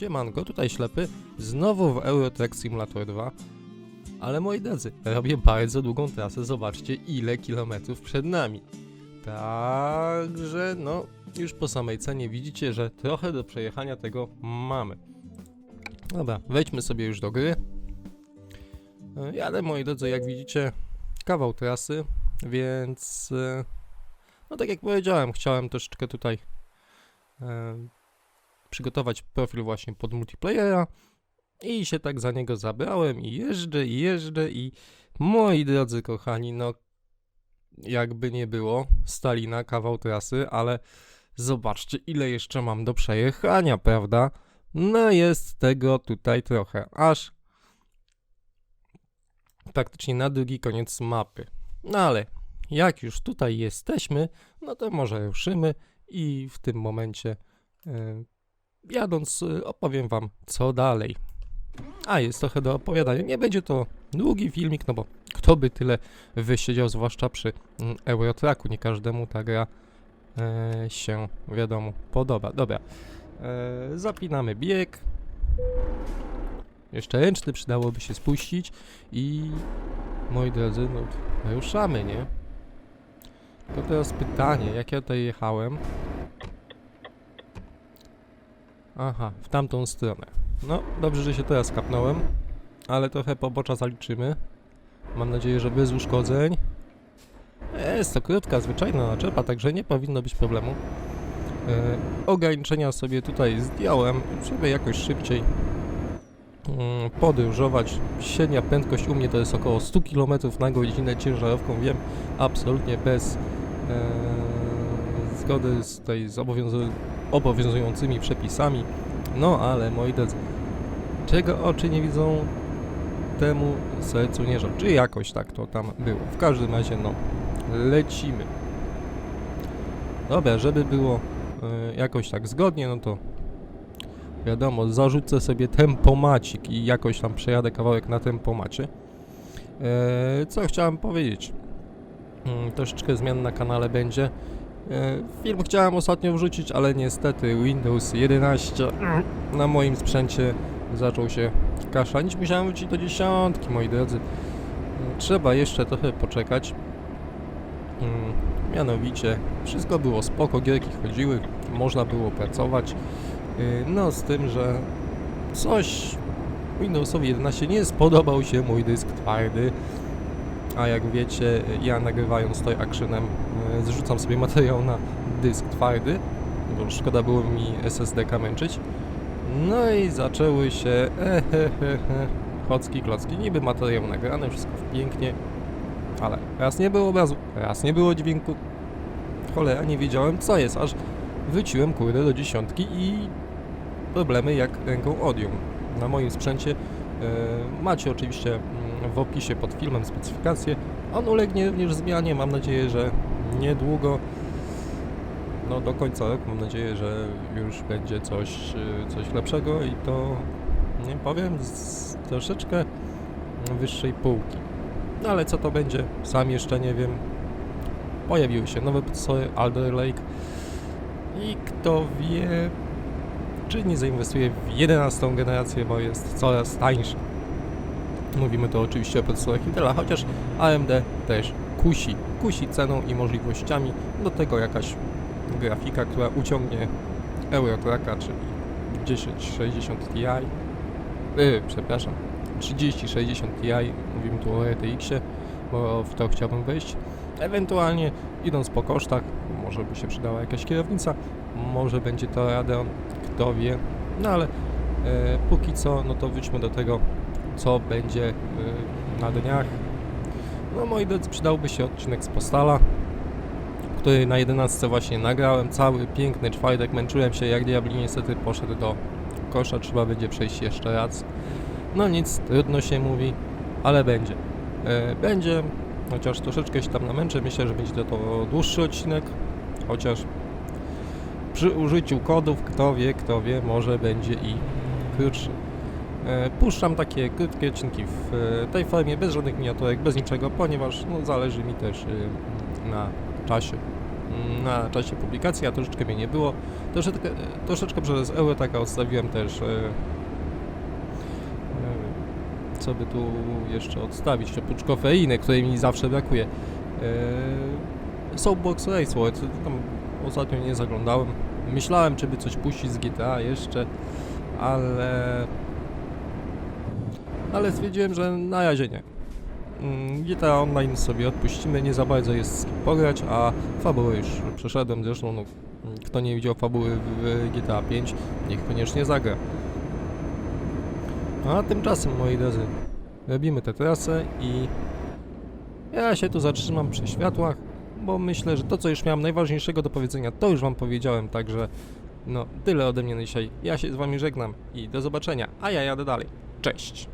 Siemanko, tutaj ślepy, znowu w Eurotrack Simulator 2. Ale moi drodzy, robię bardzo długą trasę, zobaczcie ile kilometrów przed nami. Także, no, już po samej cenie widzicie, że trochę do przejechania tego mamy. Dobra, wejdźmy sobie już do gry. E, Jadę, moi drodzy, jak widzicie, kawał trasy, więc... e, No tak jak powiedziałem, chciałem troszeczkę tutaj e, przygotować profil właśnie pod multiplayera i się tak za niego zabrałem i jeżdżę, i jeżdżę i moi drodzy kochani, no jakby nie było, Stalina kawał trasy, ale zobaczcie ile jeszcze mam do przejechania, prawda? No jest tego tutaj trochę, aż praktycznie na drugi koniec mapy. No ale jak już tutaj jesteśmy, no to może ruszymy i w tym momencie e, jadąc y, opowiem wam co dalej. A, jest trochę do opowiadania. Nie będzie to długi filmik, no bo kto by tyle wysiedział, zwłaszcza przy mm, Eurotracku. Nie każdemu ta gra e, się, wiadomo, podoba. Dobra, e, zapinamy bieg. Jeszcze ręczny przydałoby się spuścić i moi drodzy, no ruszamy, nie? Tylko teraz pytanie, jak ja tutaj jechałem? Aha, w tamtą stronę. No, dobrze, że się teraz kapnąłem, ale trochę pobocza zaliczymy. Mam nadzieję, że bez uszkodzeń. Jest to krótka, zwyczajna naczepa, także nie powinno być problemu. E, ograniczenia sobie tutaj zdjąłem, żeby jakoś szybciej mm, podróżować. Średnia prędkość u mnie to jest około 100 km na godzinę ciężarówką, wiem, absolutnie bez e, zgody z, tej, z obowiązu- obowiązującymi przepisami. No ale moi drodzy, czego oczy nie widzą, temu sercu nie żal. Czy jakoś tak to tam było. W każdym razie, no, lecimy. Dobra, żeby było e, jakoś tak zgodnie, no to wiadomo, zarzucę sobie tempomacik i jakoś tam przejadę kawałek na tempomacie. E, co chciałem powiedzieć? Mm, troszeczkę zmian na kanale będzie. E, Film chciałem ostatnio wrzucić, ale niestety Windows 11 na moim sprzęcie zaczął się kaszanić. Musiałem wrócić do dziesiątki, moi drodzy. E, Trzeba jeszcze trochę poczekać. Mm, Mianowicie, wszystko było spoko, gierki chodziły, można było pracować. E, No, z tym, że coś Windowsowi 11 nie spodobał się mój dysk twardy. A jak wiecie, ja nagrywając to actionem e, zrzucam sobie materiał na dysk twardy, bo szkoda było mi SSD-ka męczyć. No i zaczęły się ehehehe, chocki klocki. Niby materiał nagrany, wszystko pięknie, ale raz nie było obrazu, raz nie było dźwięku. Cholera, nie wiedziałem co jest, aż wróciłem kurde do dziesiątki i problemy jak ręką odjął. Na moim sprzęcie macie oczywiście mm, w opisie pod filmem specyfikację. On ulegnie również zmianie, mam nadzieję, że niedługo, no do końca roku, mam nadzieję, że już będzie coś, y, coś lepszego i to, nie powiem, z troszeczkę wyższej półki. No ale co to będzie, sam jeszcze nie wiem. Pojawiły się nowe procesory Alder Lake i kto wie, czy nie zainwestuje w 11 generację, bo jest coraz tańsza. Mówimy tu oczywiście o procesorach Intela, chociaż AMD też kusi. Kusi ceną i możliwościami. Do tego jakaś grafika, która uciągnie Eurotracka, czyli 1060 Ti. Yy, przepraszam, 3060 Ti. Mówimy tu o RTX-ie, bo w to chciałbym wejść. Ewentualnie idąc po kosztach, może by się przydała jakaś kierownica, może będzie to Radeon, kto wie. No ale e, póki co, no to wróćmy do tego, co będzie y, na dniach. No moi drodzy, przydałby się odcinek z Postala, który na 11 właśnie nagrałem, cały piękny czwartek, męczyłem się jak diabli, niestety poszedł do kosza, trzeba będzie przejść jeszcze raz. No nic, trudno się mówi, ale będzie. E, będzie, chociaż troszeczkę się tam namęczę, myślę, że będzie to, dłuższy odcinek, chociaż przy użyciu kodów, kto wie, kto wie, może będzie i krótszy. E, Puszczam takie krótkie odcinki w e, tej formie, bez żadnych miniaturek, bez niczego, ponieważ no, zależy mi też e, na czasie. na czasie publikacji, a troszeczkę mnie nie było. Troszeczkę, troszeczkę przez Eurotaka odstawiłem też. Co by tu jeszcze odstawić? Oprócz kofeiny, której mi zawsze brakuje. E, Soapbox Race World, tam ostatnio nie zaglądałem. Myślałem, czy by coś puścić z GTA jeszcze, ale... Ale stwierdziłem, że na razie nie. Mm, GTA Online sobie odpuścimy, nie za bardzo jest z kim pograć, a fabułę już przeszedłem, zresztą no, kto nie widział fabuły w GTA 5, niech koniecznie zagra. A tymczasem, moi drodzy, robimy tę trasę i ja się tu zatrzymam przy światłach, bo myślę, że to, co już miałem najważniejszego do powiedzenia, to już wam powiedziałem, także no, tyle ode mnie na dzisiaj. Ja się z wami żegnam i do zobaczenia, a ja jadę dalej. Cześć!